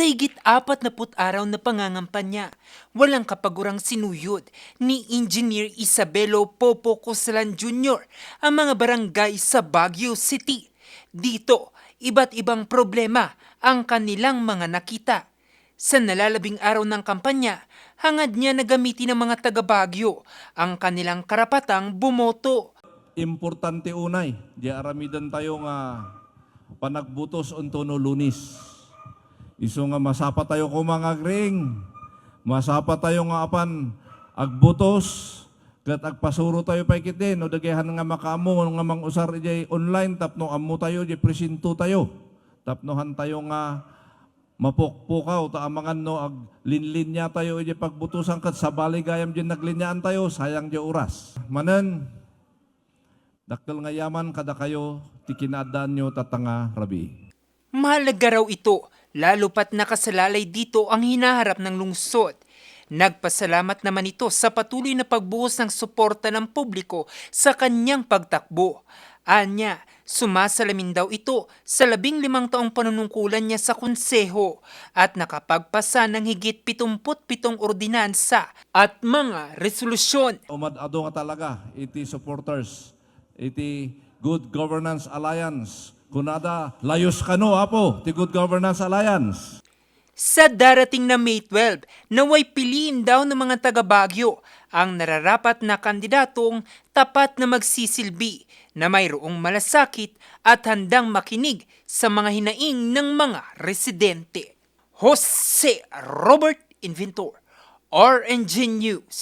Sa higit apat na put araw na pangangampanya, walang kapagurang sinuyod ni Engineer Isabelo Popo Cosalan Jr. ang mga barangay sa Baguio City. Dito, iba't ibang problema ang kanilang mga nakita. Sa nalalabing araw ng kampanya, hangad niya na gamitin ng mga taga Baguio ang kanilang karapatang bumoto. importante unay, di aramidan tayo nga panagbutos unto no lunis. Iso nga masapa tayo ko mga gring, masapa tayo nga apan agbutos, kat agpasuro tayo pa ikitin, no dagahan nga makaamo, nga mang usar ijay online, tapno amo tayo, ijay presinto tayo. Tapnohan tayo nga mapukpukaw, ta amangan no ag linlinya tayo ijay pagbutusan kat sa baligayam din naglinyaan tayo, sayang di oras. Manen, Daktal nga yaman kada kayo, tikinadaan nyo tatanga rabi. Mahalaga raw ito, lalo pat nakasalalay dito ang hinaharap ng lungsod. Nagpasalamat naman ito sa patuloy na pagbuhos ng suporta ng publiko sa kanyang pagtakbo. Anya, sumasalamin daw ito sa labing limang taong panunungkulan niya sa konseho at nakapagpasa ng higit 77 ordinansa at mga resolusyon. Umad-ado nga talaga, iti supporters, iti Good Governance Alliance. Kunada, layos ka no, apo, ti Good Governance Alliance. Sa darating na May 12, naway piliin daw ng mga taga Baguio ang nararapat na kandidatong tapat na magsisilbi na mayroong malasakit at handang makinig sa mga hinaing ng mga residente. Jose Robert Inventor, RNG News.